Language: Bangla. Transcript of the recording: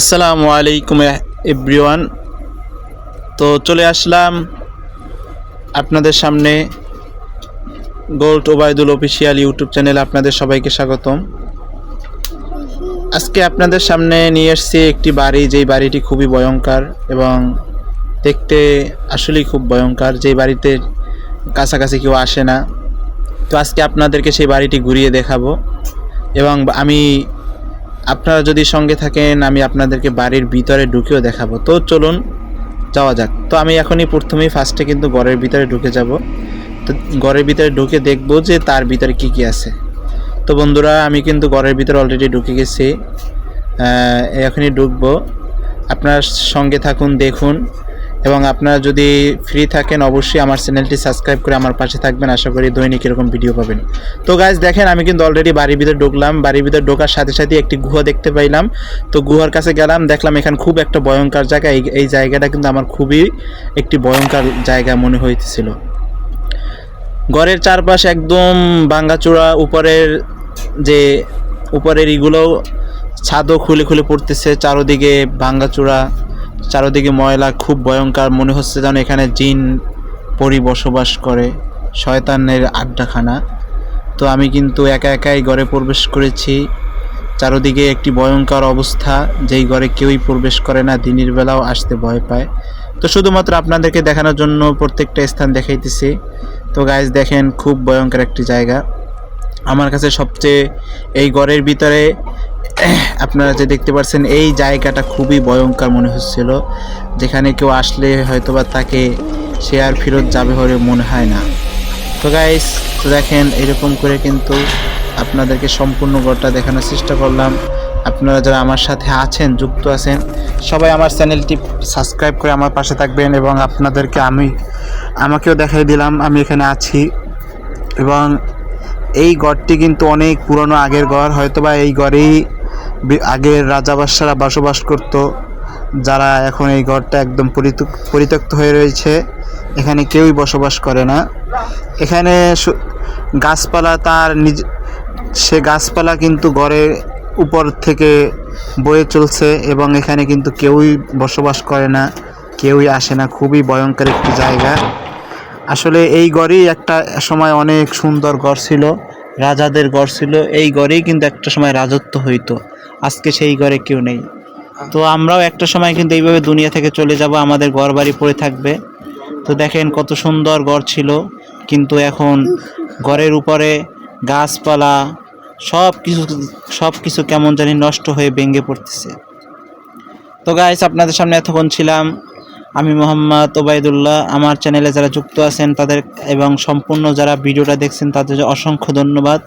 আসসালামু আলাইকুম এভরিওয়ান। তো চলে আসলাম আপনাদের সামনে গোল্ড ওবায়দুল অফিসিয়াল ইউটিউব চ্যানেলে আপনাদের সবাইকে স্বাগতম। আজকে আপনাদের সামনে নিয়ে এসেছি একটি বাড়ি, যেই বাড়িটি খুবই ভয়ঙ্কর এবং দেখতে আসলেই খুব ভয়ঙ্কর, যেই বাড়িতে কাছাকাছি কেউ আসে না। তো আজকে আপনাদেরকে সেই বাড়িটি ঘুরিয়ে দেখাবো এবং আমি আপনারা যদি সঙ্গে থাকেন, আমি আপনাদেরকে বাড়ির ভিতরে ঢুকেও দেখাবো। তো চলুন, যাওয়া যাক। তো আমি এখনই প্রথমেই ফার্স্টে কিন্তু ঘরের ভিতরে ঢুকে যাব। তো ঘরের ভিতরে ঢুকে দেখব যে তার ভিতরে কি কি আছে। তো বন্ধুরা, আমি কিন্তু ঘরের ভিতরে অলরেডি ঢুকে গেছি। এখনই ঢুকবো। আপনার সঙ্গে থাকুন, দেখুন। এবং আপনারা যদি ফ্রি থাকেন, অবশ্যই আমার চ্যানেলটি সাবস্ক্রাইব করে আমার পাশে থাকবেন। আশা করি দৈনিক এরকম ভিডিও পাবেন। তো গাইজ দেখেন, আমি কিন্তু অলরেডি বাড়ির ভিতরে ঢুকলাম। বাড়ির ভিতরে ঢোকার সাথে সাথে একটি গুহা দেখতে পাইলাম। তো গুহার কাছে গেলাম, দেখলাম এখানে খুব একটা ভয়ঙ্কর জায়গা। এই জায়গাটা কিন্তু আমার খুবই একটি ভয়ঙ্কর জায়গা মনে হইতেছিল। ঘরের চারপাশ একদম ভাঙ্গাচোরা উপরের যে, উপরের ইগুলো ছাদও খুলে খুলে পড়তেছে, চারোদিকে ভাঙ্গাচোরা চারোদিকে ময়লা, খুব ভয়ঙ্কর। মনে হচ্ছে যেন এখানে জিন পরি বসবাস করে, শয়তানের আড্ডাখানা। তো আমি কিন্তু একা একাই ঘরে প্রবেশ করেছি। চারোদিকে একটি ভয়ঙ্কর অবস্থা, যেই ঘরে কেউই প্রবেশ করে না, দিনের বেলাও আসতে ভয় পায়। তো শুধুমাত্র আপনাদেরকে দেখানোর জন্য প্রত্যেকটা স্থান দেখাইতেছি। তো গাইজ দেখেন, খুব ভয়ঙ্কর একটি জায়গা। আমার কাছে সবচেয়ে এই ঘরের ভিতরে আপনারা যে দেখতে পাচ্ছেন এই জায়গাটা খুবই ভয়ঙ্কর মনে হচ্ছিল। যেখানে কেউ আসলে হয়তোবা তাকে সে আর ফেরত যাবে বলে মনে হয় না। তো গাইস তো দেখেন, এরকম করে কিন্তু আপনাদেরকে সম্পূর্ণ ঘরটা দেখানোর চেষ্টা করলাম। আপনারা যারা আমার সাথে আছেন, যুক্ত আছেন, সবাই আমার চ্যানেলটি সাবস্ক্রাইব করে আমার পাশে থাকবেন এবং আপনাদেরকে আমি, আমাকেও দেখাই দিলাম, আমি এখানে আছি। এবং এই গড়টি কিন্তু অনেক পুরনো আগের ঘর, হয়তোবা এই বি- আগের রাজা বাদশারা বসবাস করত, যারা এখন এই ঘরটা একদম পরিত্যক- পরিত্যক্ত হয়ে রয়েছে, এখানে কেউই বসবাস করে না। এখানে গাছপালা তার নিজ সে গাছপালা কিন্তু ঘরের উপর থেকে বয়ে চলছে এবং এখানে কিন্তু কেউই বসবাস করে না, কেউই আসে না। খুবই ভয়ঙ্কর একটি জায়গা। আসলে এই গড়েই একটা সময় অনেক সুন্দর গড় ছিল। রাজাদের গড় ছিল, এই গড়েই কিন্তু একটা সময় রাজত্ব হইতো। আজকে সেই গড়ে কেউ নেই। তো আমরাও একটা সময় কিন্তু এইভাবে দুনিয়া থেকে চলে যাব, আমাদের ঘর বাড়ি পড়ে থাকবে। তো দেখেন কত সুন্দর গড় ছিল, কিন্তু এখন ঘরের উপরে গাছপালা, সব কিছু সব কিছু কেমন জানি নষ্ট হয়ে ভেঙে পড়তেছে। তো গাইস আপনাদের সামনে এতক্ষণ ছিলাম। আমি মোহাম্মদ ওবায়দুল্লাহ। আমার চ্যানেলে যারা যুক্ত আছেন তাদের এবং সম্পূর্ণ যারা ভিডিওটা দেখছেন তাদের অসংখ্য ধন্যবাদ।